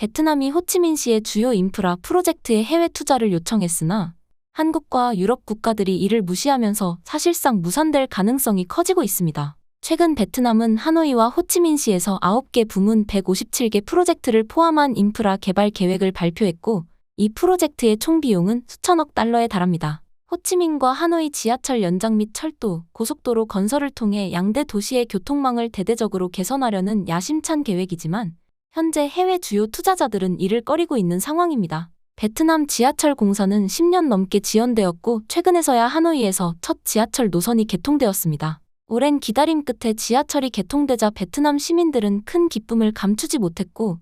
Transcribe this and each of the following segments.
베트남이 호치민시의 주요 인프라 프로젝트에 해외 투자를 요청했으나 한국과 유럽 국가들이 이를 무시하면서 사실상 무산될 가능성이 커지고 있습니다. 최근 베트남은 하노이와 호치민시에서 9개 부문 157개 프로젝트를 포함한 인프라 개발 계획을 발표했고 이 프로젝트의 총 비용은 수천억 달러에 달합니다. 호치민과 하노이 지하철 연장 및 철도, 고속도로 건설을 통해 양대 도시의 교통망을 대대적으로 개선하려는 야심찬 계획이지만 현재 해외 주요 투자자들은 이를 꺼리고 있는 상황입니다. 베트남 지하철 공사는 10년 넘게 지연되었고 최근에서야 하노이에서 첫 지하철 노선이 개통되었습니다. 오랜 기다림 끝에 지하철이 개통되자 베트남 시민들은 큰 기쁨을 감추지 못했고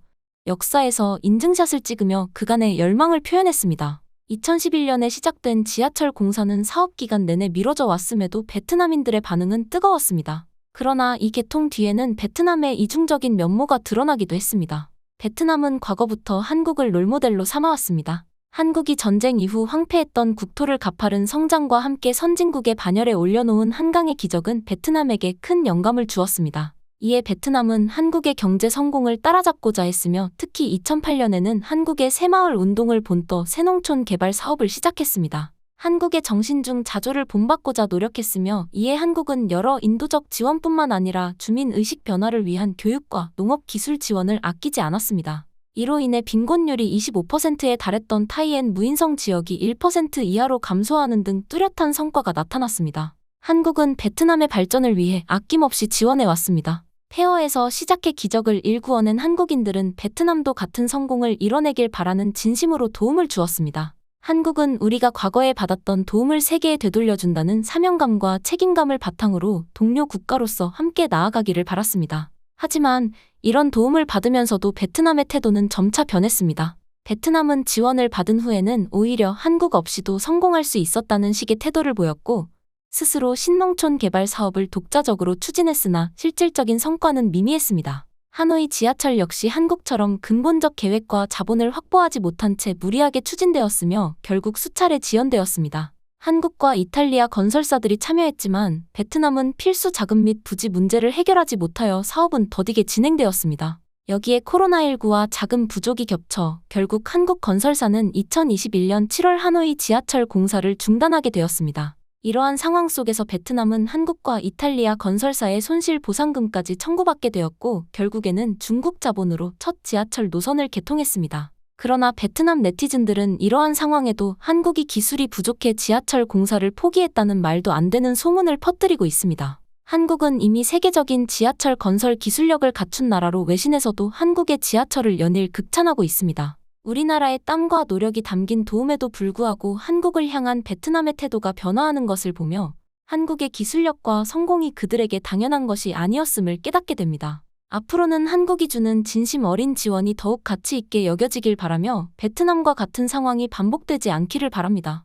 역사에서 인증샷을 찍으며 그간의 열망을 표현했습니다. 2011년에 시작된 지하철 공사는 사업 기간 내내 미뤄져 왔음에도 베트남인들의 반응은 뜨거웠습니다. 그러나 이 개통 뒤에는 베트남의 이중적인 면모가 드러나기도 했습니다. 베트남은 과거부터 한국을 롤모델로 삼아왔습니다. 한국이 전쟁 이후 황폐했던 국토를 가파른 성장과 함께 선진국의 반열에 올려놓은 한강의 기적은 베트남에게 큰 영감을 주었습니다. 이에 베트남은 한국의 경제 성공을 따라잡고자 했으며 특히 2008년에는 한국의 새마을 운동을 본떠 새농촌 개발 사업을 시작했습니다. 한국의 정신 중 자조를 본받고자 노력했으며 이에 한국은 여러 인도적 지원뿐만 아니라 주민 의식 변화를 위한 교육과 농업 기술 지원을 아끼지 않았습니다. 이로 인해 빈곤율이 25%에 달했던 타이엔 무인성 지역이 1% 이하로 감소하는 등 뚜렷한 성과가 나타났습니다. 한국은 베트남의 발전을 위해 아낌없이 지원해 왔습니다. 폐허에서 시작해 기적을 일구어낸 한국인들은 베트남도 같은 성공을 이뤄내길 바라는 진심으로 도움을 주었습니다. 한국은 우리가 과거에 받았던 도움을 세계에 되돌려준다는 사명감과 책임감을 바탕으로 동료 국가로서 함께 나아가기를 바랐습니다. 하지만 이런 도움을 받으면서도 베트남의 태도는 점차 변했습니다. 베트남은 지원을 받은 후에는 오히려 한국 없이도 성공할 수 있었다는 식의 태도를 보였고 스스로 신농촌 개발 사업을 독자적으로 추진했으나 실질적인 성과는 미미했습니다. 하노이 지하철 역시 한국처럼 근본적 계획과 자본을 확보하지 못한 채 무리하게 추진되었으며 결국 수차례 지연되었습니다. 한국과 이탈리아 건설사들이 참여했지만 베트남은 필수 자금 및 부지 문제를 해결하지 못하여 사업은 더디게 진행되었습니다. 여기에 코로나19와 자금 부족이 겹쳐 결국 한국 건설사는 2021년 7월 하노이 지하철 공사를 중단하게 되었습니다. 이러한 상황 속에서 베트남은 한국과 이탈리아 건설사의 손실 보상금까지 청구받게 되었고 결국에는 중국 자본으로 첫 지하철 노선을 개통했습니다. 그러나 베트남 네티즌들은 이러한 상황에도 한국이 기술이 부족해 지하철 공사를 포기했다는 말도 안 되는 소문을 퍼뜨리고 있습니다. 한국은 이미 세계적인 지하철 건설 기술력을 갖춘 나라로 외신에서도 한국의 지하철을 연일 극찬하고 있습니다. 우리나라의 땀과 노력이 담긴 도움에도 불구하고 한국을 향한 베트남의 태도가 변화하는 것을 보며 한국의 기술력과 성공이 그들에게 당연한 것이 아니었음을 깨닫게 됩니다. 앞으로는 한국이 주는 진심 어린 지원이 더욱 가치 있게 여겨지길 바라며 베트남과 같은 상황이 반복되지 않기를 바랍니다.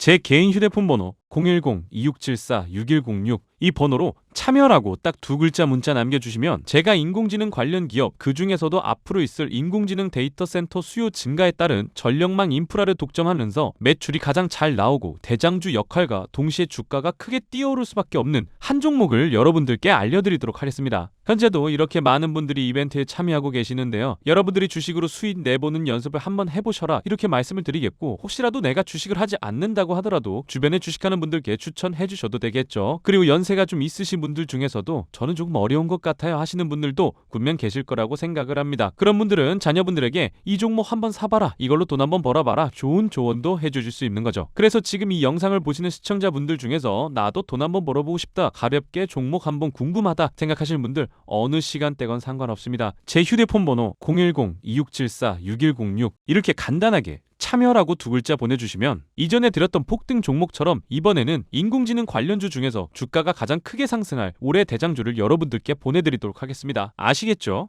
제 개인 휴대폰 번호 010-2674-6106 이 번호로 참여라고 딱 두 글자 문자 남겨주시면 제가 인공지능 관련 기업 그 중에서도 앞으로 있을 인공지능 데이터 센터 수요 증가에 따른 전력망 인프라를 독점하면서 매출이 가장 잘 나오고 대장주 역할과 동시에 주가가 크게 뛰어오를 수밖에 없는 한 종목을 여러분들께 알려드리도록 하겠습니다. 현재도 이렇게 많은 분들이 이벤트에 참여하고 계시는데요. 여러분들이 주식으로 수익 내보는 연습을 한번 해보셔라 이렇게 말씀을 드리겠고 혹시라도 내가 주식을 하지 않는다고 하더라도 주변에 주식하는 분들께 추천해 주셔도 되겠죠. 그리고 연세가 좀 있으신 분들 중에서도 저는 조금 어려운 것 같아요 하시는 분들도 분명 계실 거라고 생각을 합니다. 그런 분들은 자녀분들에게 이 종목 한번 사봐라 이걸로 돈 한번 벌어봐라 좋은 조언도 해주실 수 있는 거죠. 그래서 지금 이 영상을 보시는 시청자분들 중에서 나도 돈 한번 벌어보고 싶다 가볍게 종목 한번 궁금하다 생각하시는 분들 어느 시간대건 상관없습니다. 제 휴대폰 번호 010-2674-6106 이렇게 간단하게 참여라고 두 글자 보내주시면 이전에 드렸던 폭등 종목처럼 이번에는 인공지능 관련주 중에서 주가가 가장 크게 상승할 올해 대장주를 여러분들께 보내드리도록 하겠습니다. 아시겠죠?